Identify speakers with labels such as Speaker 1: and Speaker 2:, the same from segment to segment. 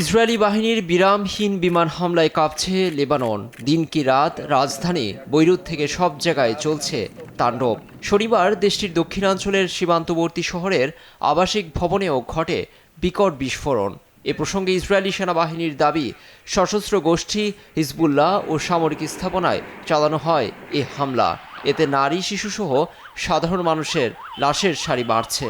Speaker 1: Israeli বাহিনীর বিরামহীন বিমান হামলায় কাঁপছে লেবানন দিন কি রাত রাজধানী বৈরুত থেকে সব জায়গায় চলছে তাণ্ডব শনিবার দেশটির দক্ষিণাঞ্চলের সীমান্তবর্তী শহরের আবাসিক ভবনেও ঘটে বিকট বিস্ফোরণ এ প্রসঙ্গে ইসরায়েলি সেনাবাহিনীর দাবি সশস্ত্র গোষ্ঠী হিজবুল্লাহ ও সামরিক স্থাপনায় চালানো হয় এ হামলা এতে নারী শিশুসহ সাধারণ মানুষের লাশের সারি বাড়ছে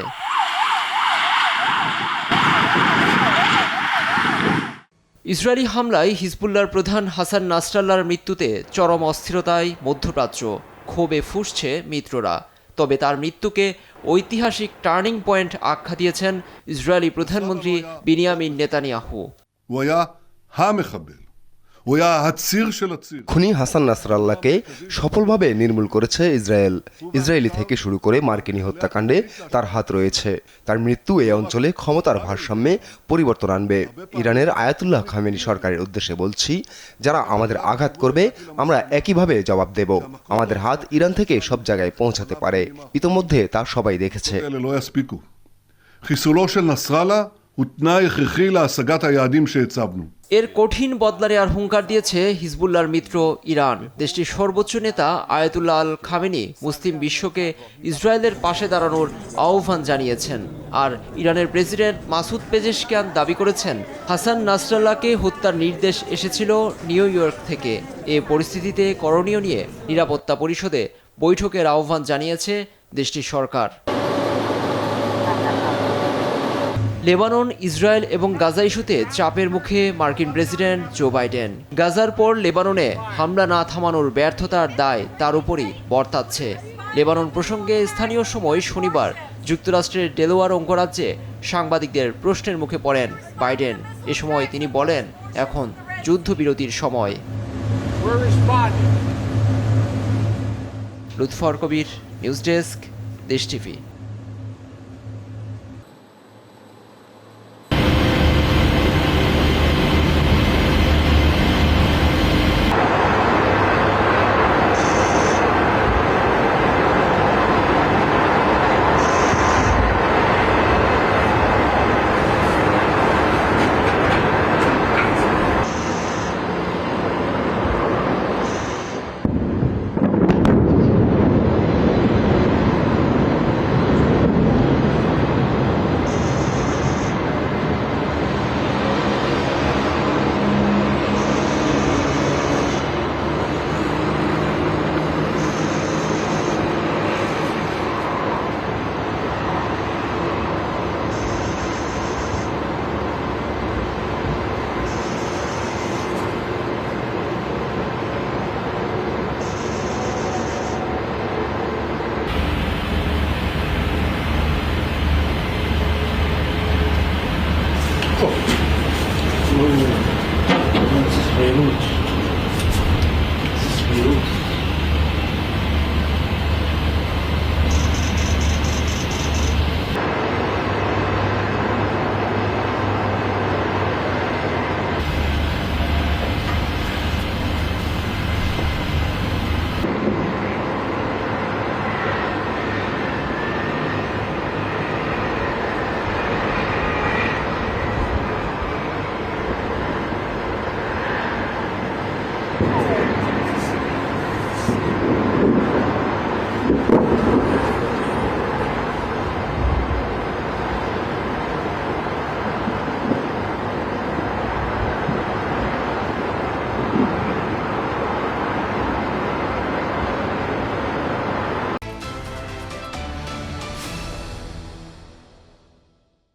Speaker 1: ইসরায়েলি হামলায় হিজবুল্লার প্রধান হাসান নাসরাল্লার মৃত্যুতে চরম অস্থিরতায় মধ্যপ্রাচ্য ক্ষোভে ফুসছে মিত্ররা তবে তার মৃত্যুকে ঐতিহাসিক টার্নিং পয়েন্ট আখ্যা দিয়েছেন ইসরায়েলি প্রধানমন্ত্রী বিনিয়ামিন নেতানিয়াহু
Speaker 2: הוא היה খুনি হাসান নাসরাল্লাহকে সফলভাবে নির্মূল করেছে ইসরায়েল ইসরায়েলি থেকে শুরু করে মার্কিনি হত্যাকাণ্ডে তার হাত রয়েছে তার মৃত্যু এই অঞ্চলে ক্ষমতার ভারসাম্যে পরিবর্তন আনবে ইরানের আয়াতুল্লাহ খামেনি সরকারের উদ্দেশ্যে বলছি যারা আমাদের আঘাত করবে আমরা একইভাবে জবাব দেব আমাদের হাত ইরান থেকে সব জায়গায় পৌঁছাতে পারে ইতোমধ্যে তা সবাই দেখেছে חיסולו של נסראללה
Speaker 1: הוא תנאי הכרחי להשגת היעדים שהצבנו. এর কঠিন বদলারে আর হুঙ্কার দিয়েছে হিজবুল্লাহর মিত্র ইরান দেশটির সর্বোচ্চ নেতা আয়তুল্লাহ আল খামেনি মুসলিম বিশ্বকে ইসরায়েলের পাশে দাঁড়ানোর আহ্বান জানিয়েছেন আর ইরানের প্রেসিডেন্ট মাসুদ পেজেশকিয়ান দাবি করেছেন হাসান নাসরাল্লাহকে হত্যার নির্দেশ এসেছিল নিউ ইয়র্ক থেকে এ পরিস্থিতিতে করণীয় নিয়ে নিরাপত্তা পরিষদে বৈঠকের আহ্বান জানিয়েছে দেশটির সরকার লেবানন ইসরায়েল এবং গাজা ইস্যুতে চাপের মুখে মার্কিন প্রেসিডেন্ট জো বাইডেন গাজার পর লেবাননে হামলা না থামানোর ব্যর্থতার দায় তার উপরই বর্তাচ্ছে লেবানন প্রসঙ্গে স্থানীয় সময় শনিবার যুক্তরাষ্ট্রের ডেলোয়ার অঙ্গরাজ্যে সাংবাদিকদের প্রশ্নের মুখে পড়েন বাইডেন এ সময় তিনি বলেন এখন যুদ্ধবিরতির সময় Lutfor Kabir news desk Desh TV Beirute.